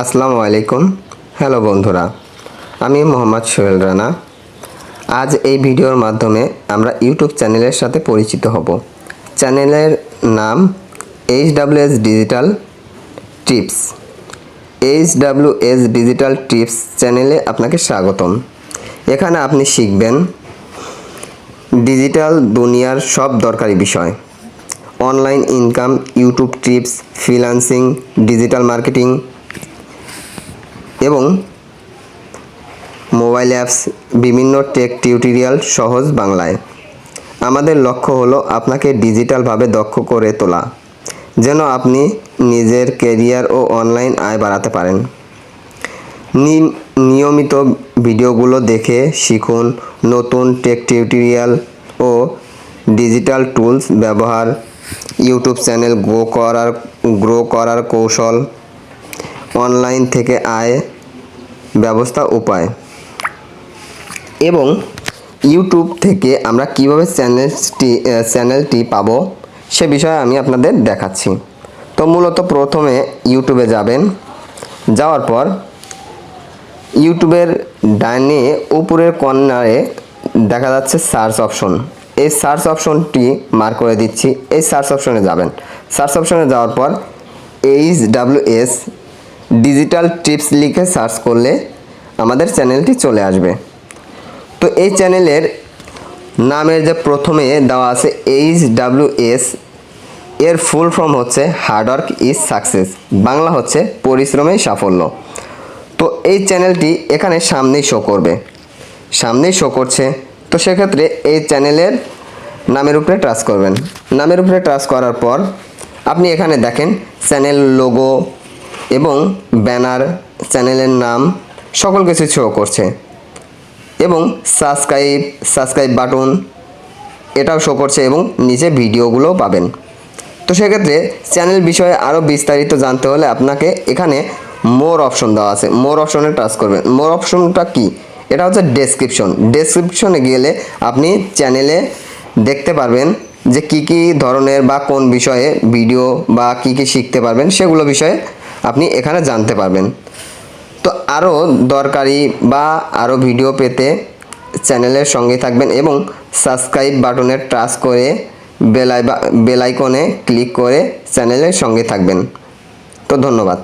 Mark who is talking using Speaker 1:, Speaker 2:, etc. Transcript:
Speaker 1: আসসালামু আলাইকুম। হ্যালো বন্ধুরা, আমি মোহাম্মদ সোহেল রানা। আজ এই ভিডিওর মাধ্যমে আমরা ইউটিউব চ্যানেলের সাথে পরিচিত হব। চ্যানেলের নাম H W S digital tips. H W S digital tips চ্যানেলে আপনাকে স্বাগতম। এখানে আপনি শিখবেন ডিজিটাল দুনিয়ার সব দরকারি বিষয়। Online income, YouTube tips, freelancing, digital marketing এবং মোবাইল অ্যাপস, বিভিন্ন টেক টিউটোরিয়াল সহজ বাংলায়। আমাদের লক্ষ্য হলো আপনাকে ডিজিটালভাবে দক্ষ করে তোলা, যেন আপনি নিজের কেরিয়ার ও অনলাইন আয় বাড়াতে পারেন। নিয়মিত ভিডিওগুলো দেখে শিখুন নতুন টেক টিউটোরিয়াল ও ডিজিটাল টুলস ব্যবহার, ইউটিউব চ্যানেল গ্রো করার গ্রো করার কৌশল, অনলাইন থেকে আয় ব্যবস্থা উপায় এবং ইউটিউব থেকে আমরা কীভাবে চ্যানেলটি চ্যানেলটি পাবো সে বিষয়ে আমি আপনাদের দেখাচ্ছি। তো মূলত প্রথমে ইউটিউবে যাবেন। যাওয়ার পর ইউটিউবের ডাইনে উপরের কর্নারে দেখা যাচ্ছে সার্চ অপশন। এই সার্চ অপশনটি মার্ক করে দিচ্ছি। এই সার্চ অপশনে যাবেন। সার্চ অপশনে যাওয়ার পর H W S digital tips লিখে সার্চ করলে আমাদের চ্যানেলটি চলে আসবে। তো এই চ্যানেলের নামের যে প্রথমে দেওয়া আছে এইচ ডাব্লিউ এস এর ফুল ফর্ম হচ্ছে hard work is success Bangla হচ্ছে পরিশ্রমেই সাফল্য। তো এই চ্যানেলটি এখানে সামনেই শো করবে। সামনেই শো করছে। তো সেক্ষেত্রে এই চ্যানেলের নামের উপরে টাচ করবেন। নামের উপরে টাচ করার পর আপনি এখানে দেখেন চ্যানেল লোগো এবং ব্যানার, চ্যানেলের নাম, সকল কিছু শো করছে। এবং সাবস্ক্রাইব সাবস্ক্রাইব বাটন এটাও শো করছে এবং নিচে ভিডিওগুলোও পাবেন। তো সেক্ষেত্রে চ্যানেল বিষয়ে আরও বিস্তারিত জানতে হলে আপনাকে এখানে মোর অপশন দেওয়া আছে। মোর অপশনে টাচ করবেন। মোর অপশনটা কি? এটা হচ্ছে ডেসক্রিপশন ডেসক্রিপশনে গেলে আপনি চ্যানেলে দেখতে পারবেন যে কি কি ধরনের বা কোন বিষয়ে ভিডিও বা কি কি শিখতে পারবেন, সেগুলো বিষয়ে আপনি এখানে জানতে পারবেন। তো আরও দরকারি বা আরও ভিডিও পেতে চ্যানেলের সঙ্গে থাকবেন এবং সাবস্ক্রাইব বাটনে টাচ করে বেলাই বেলাইকনে ক্লিক করে চ্যানেলের সঙ্গে থাকবেন। তো ধন্যবাদ।